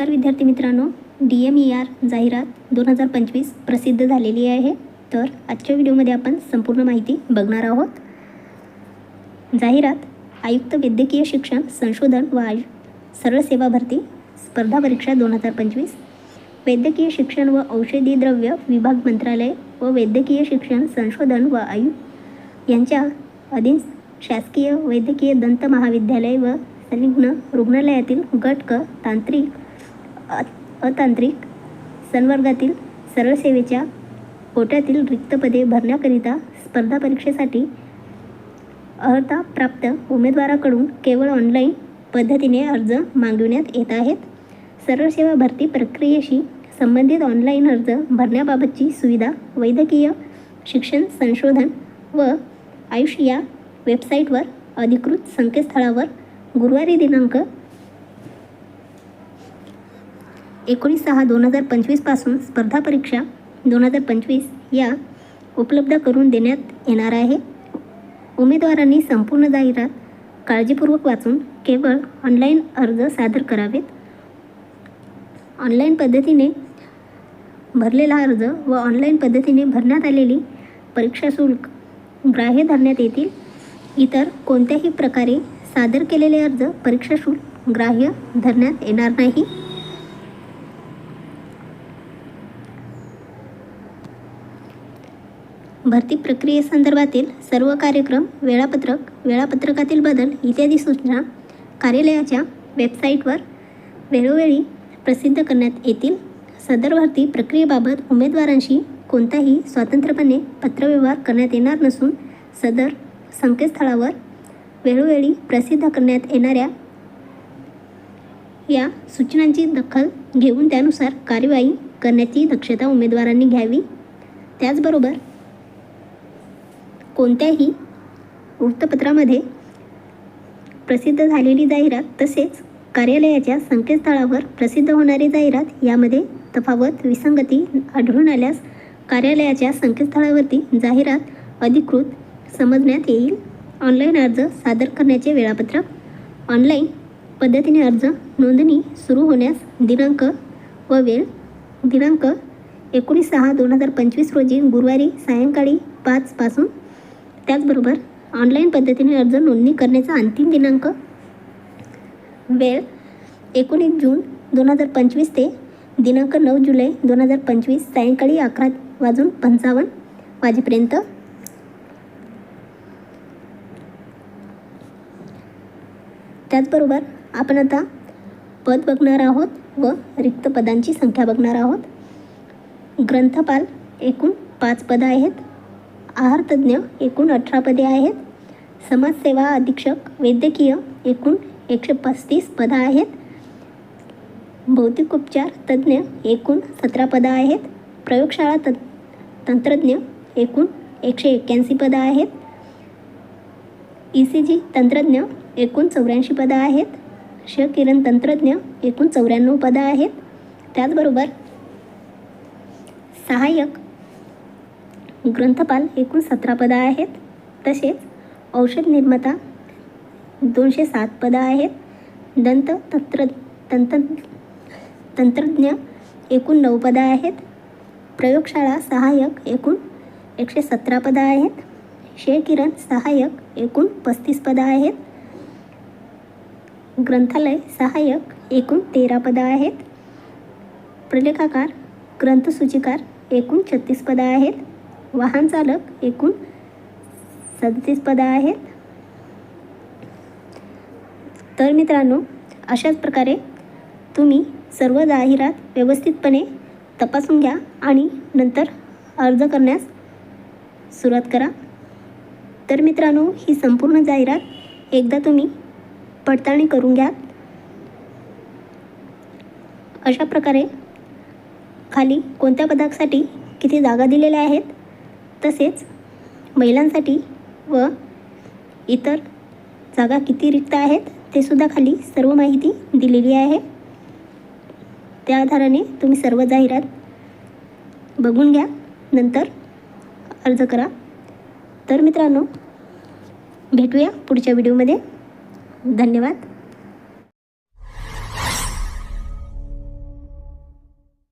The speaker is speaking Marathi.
नमस्कार विद्यार्थी मित्रांनो डी एम ई आर जाहिरात दोन हजार पंचवीस प्रसिद्ध झालेली आहे. तर आजच्या व्हिडिओमध्ये आपण संपूर्ण माहिती बघणार आहोत. जाहिरात आयुक्त वैद्यकीय शिक्षण संशोधन व आयु सरळ सेवा भरती स्पर्धा परीक्षा दोन हजार पंचवीस वैद्यकीय शिक्षण व औषधी द्रव्य विभाग मंत्रालय व वैद्यकीय शिक्षण संशोधन व आयु यांच्या अधीन शासकीय वैद्यकीय दंत महाविद्यालय व संलग्न रुग्णालयातील गट क तांत्रिक अ- अतांत्रिक संवर्गातील सरळ सेवेच्या कोट्यातील रिक्त पदे भरण्याकरिता स्पर्धा परीक्षेसाठी अर्हता प्राप्त उमेदवाराकडून केवळ ऑनलाईन पद्धतीने अर्ज मागविण्यात येत आहेत. सरळ सेवा भरती प्रक्रियेशी संबंधित ऑनलाईन अर्ज भरण्याबाबतची सुविधा वैद्यकीय शिक्षण संशोधन व आयुष या वेबसाईटवर अधिकृत संकेतस्थळावर गुरुवारी दिनांक एकोणीस सहा दोन हजार पंचवीसपासून स्पर्धा परीक्षा दोन हजार पंचवीस या उपलब्ध करून देण्यात येणार आहे. उमेदवारांनी संपूर्ण जाहिरात काळजीपूर्वक वाचून केवळ ऑनलाईन अर्ज सादर करावेत. ऑनलाईन पद्धतीने भरलेला अर्ज व ऑनलाईन पद्धतीने भरण्यात आलेली परीक्षा शुल्क ग्राह्य धरण्यात येतील. इतर कोणत्याही प्रकारे सादर केलेले अर्ज परीक्षा शुल्क ग्राह्य धरण्यात येणार नाही. भरती प्रक्रियेसंदर्भातील सर्व कार्यक्रम वेळापत्रक वेळापत्रकातील बदल इत्यादी सूचना कार्यालयाच्या वेबसाईटवर वेळोवेळी प्रसिद्ध करण्यात येतील. सदर भरती प्रक्रियेबाबत उमेदवारांशी कोणताही स्वतंत्रपणे पत्रव्यवहार करण्यात येणार नसून सदर संकेतस्थळावर वेळोवेळी प्रसिद्ध करण्यात येणाऱ्या या सूचनांची दखल घेऊन त्यानुसार कार्यवाही करण्याची दक्षता उमेदवारांनी घ्यावी. त्याचबरोबर कोणत्याही वृत्तपत्रामध्ये प्रसिद्ध झालेली जाहिरात तसेच कार्यालयाच्या संकेतस्थळावर प्रसिद्ध होणारी जाहिरात यामध्ये तफावत विसंगती आढळून आल्यास कार्यालयाच्या संकेतस्थळावरती जाहिरात अधिकृत समजण्यात येईल. ऑनलाईन अर्ज सादर करण्याचे वेळापत्रक. ऑनलाईन पद्धतीने अर्ज नोंदणी सुरू होण्यास दिनांक व वेळ. दिनांक एकोणीस सहा दोन हजार पंचवीस रोजी गुरुवारी सायंकाळी पाचपासून त्याचबरोबर ऑनलाईन पद्धतीने अर्ज नोंदणी करण्याचा अंतिम दिनांक. वेळ एकोणीस जून दोन हजार पंचवीस ते दिनांक नऊ जुलै दोन हजार पंचवीस सायंकाळी अकरा वाजून पंचावन्न वाजेपर्यंत. त्याचबरोबर आपण आता पद बघणार आहोत व रिक्त पदांची संख्या बघणार आहोत. ग्रंथपाल एकूण पाच पदं आहेत. आहारतज्ज्ञ एकूण अठरा पदे आहेत. समाजसेवा अधीक्षक वैद्यकीय एकूण एकशे पस्तीस पदं आहेत. भौतिक उपचार तज्ज्ञ एकूण सतरा पदं आहेत. प्रयोगशाळा त तंत्रज्ञ एकूण एकशे एक्क्याऐंशी पदं आहेत. ई सी जी तंत्रज्ञ एकूण चौऱ्याऐंशी पदं आहेत. क्षकिरण तंत्रज्ञ एकूण चौऱ्याण्णव पदं आहेत. त्याचबरोबर सहाय्यक ग्रंथपाल एकूण सतरा पदं आहेत. तसेच औषध निर्माता दोनशे सात पदं आहेत. दंत तंत्र तंत्र तंत्रज्ञ एकूण नऊ पदं आहेत. प्रयोगशाळा सहाय्यक एकूण एकशे सतरा पदं आहेत. शेकिरण सहाय्यक एकूण पस्तीस पदं आहेत. ग्रंथालय सहाय्यक एकूण तेरा पदं आहेत. प्रलेखाकार ग्रंथसूचिकार एकूण छत्तीस पदं आहेत. वाहन चालक एकूण सदतीस पदं आहेत. तर मित्रांनो अशाच प्रकारे तुम्ही सर्व जाहिरात व्यवस्थितपणे तपासून घ्या आणि नंतर अर्ज करण्यास सुरुवात करा. तर मित्रांनो ही संपूर्ण जाहिरात एकदा तुम्ही पडताळणी करून घ्या. अशा प्रकारे खाली कोणत्या पदासाठी किती जागा दिलेल्या आहेत? तसेच महिलांसाठी व इतर जागा किती रिक्त आहेत ते सुद्धा खाली सर्व माहिती दिलेली आहे. त्या आधाराने तुम्ही सर्व जाहिरात बघून घ्या. नंतर अर्ज करा. तर मित्रांनो भेटूया पुढच्या व्हिडिओमध्ये. धन्यवाद.